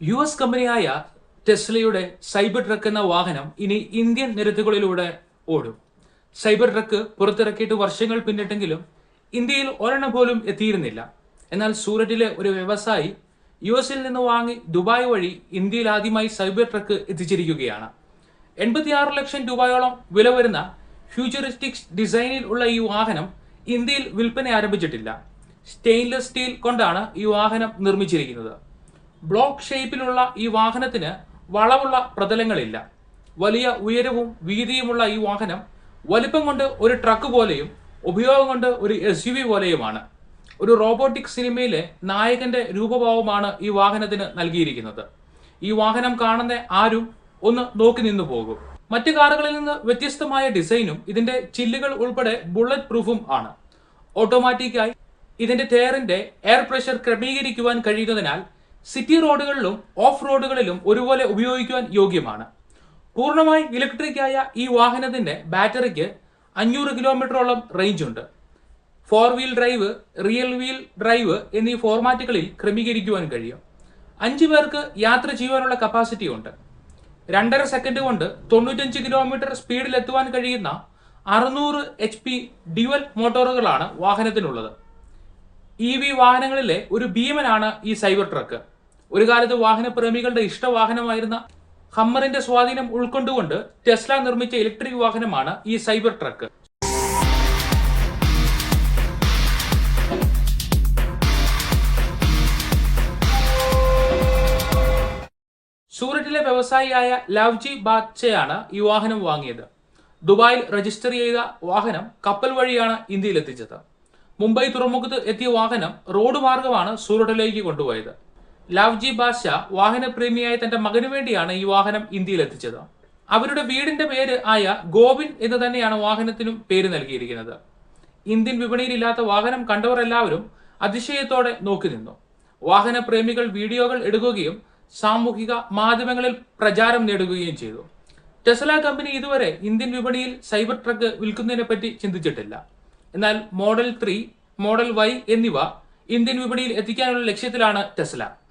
U S കമ്പനിയായ ടെസ്ലയുടെ cyber truck എന്ന വാഹനം ഇനി ഇന്ത്യൻ നിരത്തുകളിലൂടെ ഓടും. സൈബർ ട്രക്ക് പുറത്തിറക്കിയിട്ട് വർഷങ്ങൾ പിന്നിട്ടെങ്കിലും ഇന്ത്യയിൽ ഒരെണ്ണം പോലും എത്തിയിരുന്നില്ല. എന്നാൽ സൂററ്റിലെ ഒരു വ്യവസായി യു എസിൽ നിന്ന് വാങ്ങി ദുബായ് വഴി ഇന്ത്യയിൽ ആദ്യമായി സൈബർ ട്രക്ക് എത്തിച്ചിരിക്കുകയാണ്. എൺപത്തിയാറ് ലക്ഷം രൂപയോളം വില വരുന്ന ഫ്യൂച്ചറിസ്റ്റിക്സ് ഡിസൈനിൽ ഉള്ള ഈ വാഹനം ഇന്ത്യയിൽ വിൽപ്പന ആരംഭിച്ചിട്ടില്ല. സ്റ്റെയിൻലെസ് സ്റ്റീൽ കൊണ്ടാണ് ഈ വാഹനം നിർമ്മിച്ചിരിക്കുന്നത്. ബ്ലോക്ക് ഷേപ്പിലുള്ള ഈ വാഹനത്തിന് വളവുള്ള പ്രതലങ്ങളില്ല. വലിയ ഉയരവും വീതിയുമുള്ള ഈ വാഹനം വലിപ്പം കൊണ്ട് ഒരു ട്രക്ക് പോലെയും ഉപയോഗം കൊണ്ട് ഒരു എസ് യു വി പോലെയുമാണ്. ഒരു റോബോട്ടിക് സിനിമയിലെ നായകന്റെ രൂപഭാവമാണ് ഈ വാഹനത്തിന് നൽകിയിരിക്കുന്നത്. ഈ വാഹനം കാണുന്ന ആരും ഒന്ന് നോക്കി നിന്നു പോകും. മറ്റു കാറുകളിൽ നിന്ന് വ്യത്യസ്തമായ ഡിസൈനും ഇതിന്റെ ചില്ലുകൾ ഉൾപ്പെടെ ബുള്ളറ്റ് പ്രൂഫും ആണ്. ഓട്ടോമാറ്റിക്കായി ഇതിന്റെ ടയറിന്റെ എയർ പ്രഷർ ക്രമീകരിക്കുവാൻ കഴിയുന്നതിനാൽ സിറ്റി റോഡുകളിലും ഓഫ് റോഡുകളിലും ഒരുപോലെ ഉപയോഗിക്കുവാൻ യോഗ്യമാണ്. പൂർണമായി ഇലക്ട്രിക് ആയ ഈ വാഹനത്തിന്റെ ബാറ്ററിക്ക് അഞ്ഞൂറ് കിലോമീറ്ററോളം റേഞ്ച് ഉണ്ട് four wheel drive rear wheel drive എന്നീ ഫോർമാറ്റുകളിൽ ക്രമീകരിക്കുവാൻ കഴിയും. അഞ്ചു പേർക്ക് യാത്ര ചെയ്യുവാനുള്ള കപ്പാസിറ്റി ഉണ്ട്. രണ്ടര സെക്കൻഡ് കൊണ്ട് തൊണ്ണൂറ്റഞ്ച് കിലോമീറ്റർ സ്പീഡിൽ എത്തുവാൻ കഴിയുന്ന അറുന്നൂറ് എച്ച് പി ഡ്യുവൽ മോട്ടോറുകളാണ് വാഹനത്തിനുള്ളത്. ഇ വി വാഹനങ്ങളിലെ ഒരു ഭീമനാണ് ഈ സൈബർ ട്രക്ക് ഒരു കാലത്ത് വാഹനപ്രേമികളുടെ ഇഷ്ടവാഹനമായിരുന്ന ഹമ്മറിന്റെ സ്വാധീനം ഉൾക്കൊണ്ടുകൊണ്ട് ടെസ്ല നിർമ്മിച്ച ഇലക്ട്രിക് വാഹനമാണ് ഈ സൈബർ ട്രക്ക്. സൂററ്റിലെ വ്യവസായിയായ ലവ്ജി ബാച്ചയാണ് ഈ വാഹനം വാങ്ങിയത്. ദുബായിൽ രജിസ്റ്റർ ചെയ്ത വാഹനം കപ്പൽ വഴിയാണ് ഇന്ത്യയിൽ എത്തിച്ചത് മുംബൈ തുറമുഖത്ത് എത്തിയ വാഹനം റോഡ് മാർഗമാണ് സൂററ്റിലേക്ക് കൊണ്ടുപോയത്. ലാവ്ജി ബാഷ വാഹനപ്രേമിയായ തന്റെ മകനു വേണ്ടിയാണ് ഈ വാഹനം ഇന്ത്യയിൽ എത്തിച്ചത് അവരുടെ വീടിന്റെ പേര് ആയ ഗോവിൻ എന്ന് തന്നെയാണ് വാഹനത്തിനും പേര് നൽകിയിരിക്കുന്നത്. ഇന്ത്യൻ വിപണിയിൽ ഇല്ലാത്ത വാഹനം കണ്ടവർ എല്ലാവരും അതിശയത്തോടെ നോക്കി നിന്നു. വാഹന പ്രേമികൾ വീഡിയോകൾ എടുക്കുകയും സാമൂഹിക മാധ്യമങ്ങളിൽ പ്രചാരം നേടുകയും ചെയ്തു. ടെസ്ല കമ്പനി ഇതുവരെ ഇന്ത്യൻ വിപണിയിൽ സൈബർ ട്രക്ക് വിൽക്കുന്നതിനെ പറ്റി ചിന്തിച്ചിട്ടില്ല. എന്നാൽ മോഡൽ ത്രീ മോഡൽ വൈ എന്നിവ ഇന്ത്യൻ വിപണിയിൽ എത്തിക്കാനുള്ള ലക്ഷ്യത്തിലാണ് ടെസ്ല.